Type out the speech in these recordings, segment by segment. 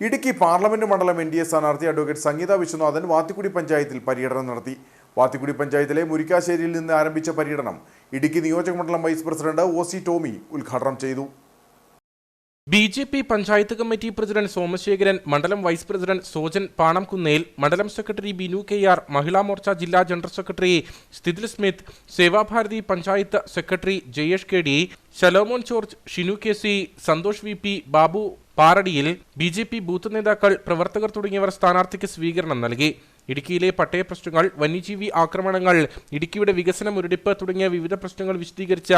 Idukki parliament മണ്ഡലം N D A സ്ഥാനാർത്ഥി advocate Sangeetha Viswanathan Vathikudy പഞ്ചായത്തിൽ പര്യടനം നടത്തി. വാത്തിക്കുടി പഞ്ചായത്തിലെ മുരിക്കാശ്ശേരിയിൽ നിന്ന് ആരംഭിച്ച പര്യടനം ഇടുക്കി നിയോജക മണ്ഡലം vice president O C Tomy ഉദ്ഘാടനം ചെയ്തു. B J P panchayat committee president Somasekharan മണ്ഡലം വൈസ് പ്രസിഡന്റ് സോജൻ പാണംകുന്നേൽ മണ്ഡലം secretary Binu K R Mahila Morcha ജില്ലാ general secretary സ്ഥിതിൽ Smith Sevabharathi panchayat secretary Jayesh K D Shalomon George Shinu K C Santhosh V P Babu Paradiyil B J P booth നേതാക്കൾ പ്രവർത്തകർ തുടങ്ങിയവർ സ്ഥാനാർത്ഥിക്ക് സ്വീകരണം നൽകി. ഇടുക്കിയിലെ പട്ടയ പ്രശ്നങ്ങൾ വന്യജീവി ആക്രമണങ്ങൾ ഇടുക്കിയുടെ വികസന മുരടിപ്പ് തുടങ്ങിയ വിവിധ പ്രശ്നങ്ങൾ വിശദീകരിച്ച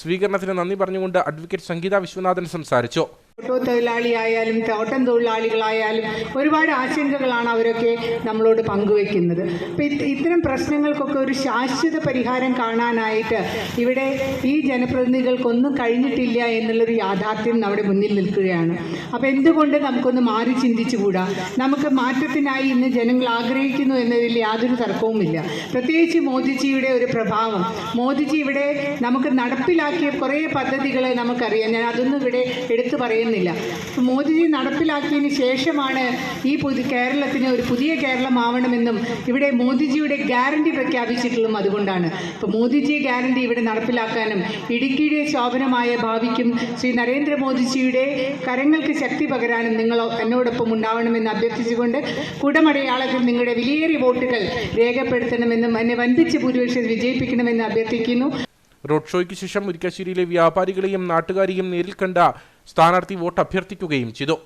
സ്വീകരണത്തിന് നന്ദി പറഞ്ഞുകൊണ്ട് അഡ്വക്കേറ്റ് സംഗീത വിശ്വനാഥൻ സംസാരിച്ചു. ഓട്ടോ തൊഴിലാളിയായാലും തോട്ടം തൊഴിലാളികളായാലും ഒരുപാട് ആശങ്കകളാണ് അവരൊക്കെ നമ്മളോട് പങ്കുവെക്കുന്നത്. അപ്പം ഇത്തരം പ്രശ്നങ്ങൾക്കൊക്കെ ഒരു ശാശ്വത പരിഹാരം കാണാനായിട്ട് ഇവിടെ ഈ ജനപ്രതിനിധികൾക്കൊന്നും കഴിഞ്ഞിട്ടില്ല എന്നുള്ളൊരു യാഥാർത്ഥ്യം നമ്മുടെ മുന്നിൽ നിൽക്കുകയാണ്. അപ്പം എന്തുകൊണ്ട് നമുക്കൊന്ന് മാറി ചിന്തിച്ചുകൂടാ? നമുക്ക് മാറ്റത്തിനായി ഇന്ന് ജനങ്ങൾ ആഗ്രഹിക്കുന്നു എന്നതിൽ യാതൊരു തർക്കവുമില്ല. പ്രത്യേകിച്ച് മോദിജിയുടെ ഒരു പ്രഭാവം. മോദിജി ഇവിടെ നമുക്ക് നടപ്പിലാക്കിയ കുറേ പദ്ധതികളെ നമുക്കറിയാം. ഞാൻ അതൊന്നും ഇവിടെ എടുത്തു പറയുന്നില്ല. അപ്പോൾ മോദിജി നടപ്പിലാക്കിയതിന് ശേഷമാണ് ഈ പുതിയ കേരളത്തിന് ഒരു പുതിയ കേരളമാവണമെന്നും ഇവിടെ മോദിജിയുടെ ഗ്യാരണ്ടി പ്രഖ്യാപിച്ചിട്ടുള്ളതും അതുകൊണ്ടാണ്. അപ്പോൾ മോദിജി ഗ്യാരണ്ടി ഇവിടെ നടപ്പിലാക്കാനും ഇടുക്കിയുടെ ശോഭനമായ ഭാവിക്കും ശ്രീ നരേന്ദ്രമോദിജിയുടെ കരങ്ങൾക്ക് ശക്തി പകരാനും നിങ്ങൾ എന്നോടൊപ്പം ഉണ്ടാവണമെന്ന് അഭ്യർത്ഥിച്ചുകൊണ്ട് കുടമടയാളത്തിൽ നിങ്ങളുടെ വിലയേറിയ വോട്ടുകൾ രേഖപ്പെടുത്തണമെന്നും എന്നെ വൻപിച്ച ഭൂരിപക്ഷം വിജയിപ്പിക്കണമെന്ന് അഭ്യർത്ഥിക്കുന്നു. റോഡ് ഷോയ്ക്ക് ശേഷം മുരിക്കാശ്ശേരിയിലെ വ്യാപാരികളെയും നാട്ടുകാരെയും നേരിൽ കണ്ട സ്ഥാനാർത്ഥി വോട്ട് അഭ്യർത്ഥിക്കുകയും ചെയ്തു.